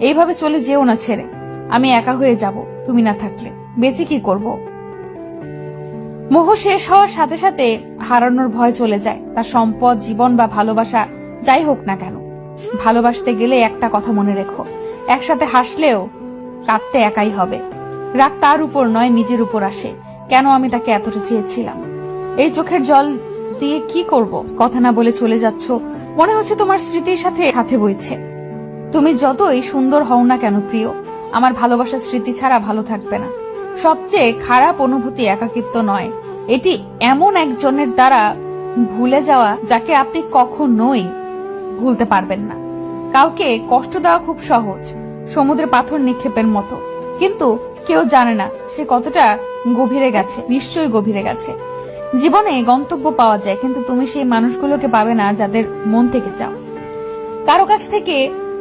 এইভাবে চলে যেও না ছেড়ে। আমি একা হয়ে যাব, তুমি না থাকলে। বেঁচে কি করব? মোহ শেষ হওয়ার সাথে সাথে হারানোর ভয় চলে যায়। তার সম্পদ, জীবন বা ভালোবাসা যাই হোক না কেন, ভালোবাসতে গেলে একটা কথা মনে রেখো। একসাথে হাসলেও কাঁদতে একাই হবে। রাগ তার উপর নয়, নিজের উপর আসে। কেন আমি তাকে এতটা চেয়েছিলাম? এই চোখের জল দিয়ে কি করব? কথা না বলে চলে যাচ্ছ। মনে হচ্ছে তোমার স্মৃতির সাথে হাতে বইছে। তুমি যতই সুন্দর হও না কেন প্রিয়, আমার ভালোবাসার স্মৃতি ছাড়া ভালো থাকবে না। সবচেয়ে খারাপ অনুভূতি একাকিত্ব নয়। এটি এমন একজনের দ্বারা ভুলে যাওয়া যাকে আপনি কখনোই ভুলতে পারবেন না। কাউকে কষ্ট দেওয়া খুব সহজ, সমুদ্রে পাথর নিক্ষেপের মতো। কিন্তু কেউ জানে না সে কতটা গভীরে গেছে, নিশ্চয়ই গভীরে গেছে। জীবনে গন্তব্য পাওয়া যায়, কিন্তু তুমি সেই মানুষগুলোকে পাবে না যাদের মন থেকে চাও। কারও কাছ থেকে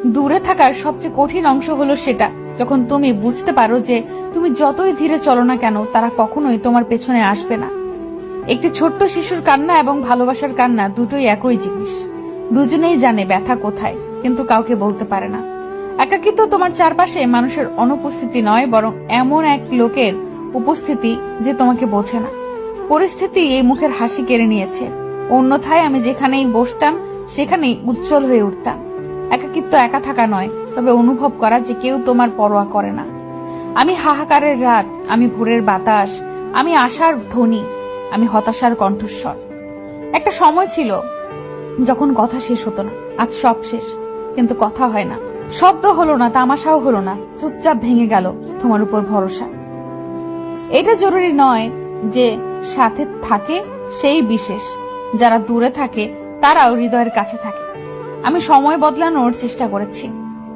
দূরে থাকার সবচেয়ে কঠিন অংশ হলো সেটা, যখন তুমি বুঝতে পারো যে তুমি যতই ধীরে চলো না কেন, তারা কখনোই তোমার পেছনে আসবে না। একটি ছোট্ট শিশুর কান্না এবং ভালোবাসার কান্না দুটোই একই জিনিস। দুজনেই জানে ব্যথা কোথায়, কিন্তু কাউকে বলতে পারে না। একাকিত্ব তোমার চারপাশে মানুষের অনুপস্থিতি নয়, বরং এমন এক লোকের উপস্থিতি যে তোমাকে বোঝে না। পরিস্থিতি এই মুখের হাসি কেড়ে নিয়েছে। অন্যথায় আমি যেখানেই বসতাম, সেখানেই উজ্জ্বল হয়ে উঠতাম। একাকিত্ব একা থাকা নয়, তবে অনুভব করা যে কেউ তোমার পরোয়া করে না। আমি হাহাকারের রাত, আমি ভোরের বাতাস, আমি আশার ধ্বনি, আমি হতাশার কণ্ঠস্বর। একটা সময় ছিল যখন কথা শেষ হতো না, আজ সব শেষ, কিন্তু কথা হয় না। শব্দ হলো না, তামাশাও হলো না, চুপচাপ ভেঙে গেল তোমার উপর ভরসা। এটা জরুরি নয় যে সাথে থাকে সেই বিশেষ, যারা দূরে থাকে, তারাও হৃদয়ের কাছে থাকে। আমি সময় বদলানোর চেষ্টা করেছি।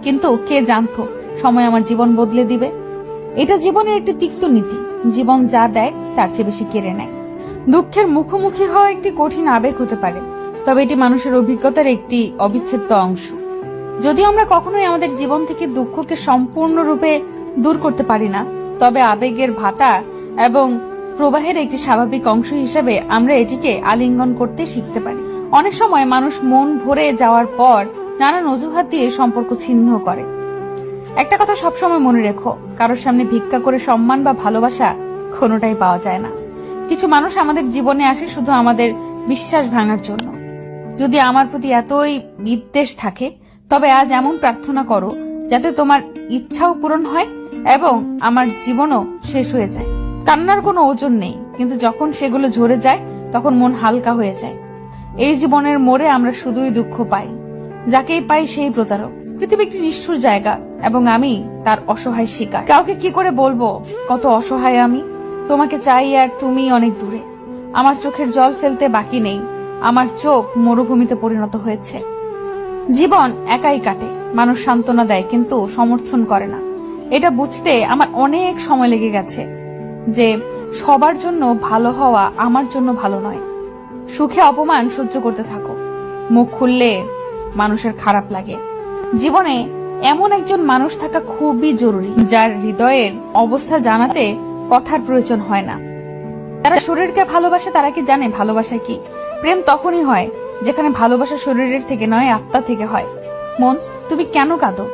কিন্তু কে জানতো, সময় আমার জীবন বদলে দিবে? এটা জীবনের একটি তিক্ত নীতি। জীবন যা দেয়, তার চেয়ে বেশি কেড়ে নেয়। দুঃখের মুখোমুখি হওয়া একটি কঠিন আবেগ হতে পারে, তবে এটি মানুষের অভিজ্ঞতার একটি অবিচ্ছেদ্য অংশ। যদি আমরা কখনোই আমাদের জীবন থেকে দুঃখকে সম্পূর্ণরূপে দূর করতে পারি না, তবে আবেগের ভাটা এবং প্রবাহের একটি স্বাভাবিক অংশ হিসেবে আমরা এটিকে আলিঙ্গন করতে শিখতে পারি। অনেক সময় মানুষ মন ভরে যাওয়ার পর নানান অজুহাত দিয়ে সম্পর্ক ছিন্ন করে। একটা কথা সবসময় মনে রেখো, কারোর সামনে ভিক্ষা করে সম্মান বা ভালোবাসা কোনোটাই পাওয়া যায় না। কিছু মানুষ আমাদের জীবনে আসে শুধু আমাদের বিশ্বাস ভাঙার জন্য। যদি আমার প্রতি এতই বিদ্বেষ থাকে, তবে আজ এমন প্রার্থনা করো যাতে তোমার ইচ্ছাও পূরণ হয় এবং আমার জীবনও শেষ হয়ে যায়। কান্নার কোনো ওজন নেই, কিন্তু যখন সেগুলো ঝরে যায়, তখন মন হালকা হয়ে যায়। এই জীবনের মোড়ে আমরা শুধুই দুঃখ পাই। যাকেই পাই সেই প্রতারক। পৃথিবী একটি নিষ্ঠুর জায়গা, এবং আমি তার অসহায় শিকার। কাউকে কি করে বলব? কত অসহায় আমি। তোমাকে চাই আর তুমি অনেক দূরে। আমার চোখের জল ফেলতে বাকি নেই। আমার চোখ মরুভূমিতে পরিণত হয়েছে। জীবন একাই কাটে। মানুষ সান্ত্বনা দেয়, কিন্তু সমর্থন করে না। এটা বুঝতে আমার অনেক সময় লেগে গেছে যে সবার জন্য ভালো হওয়া আমার জন্য ভালো নয়। সুখে অপমান সহ্য করতে থাকো। মুখ খুললে মানুষের খারাপ লাগে। জীবনে এমন একজন মানুষ থাকা খুবই জরুরি, যার হৃদয়ের অবস্থা জানাতে কথার প্রয়োজন হয় না। তারা শরীরকে ভালোবাসে, তারা কি জানে ভালোবাসা কি? প্রেম তখনই হয় যেখানে ভালোবাসা শরীরের থেকে নয়, আত্মা থেকে হয়। মন, তুমি কেন কাঁদো?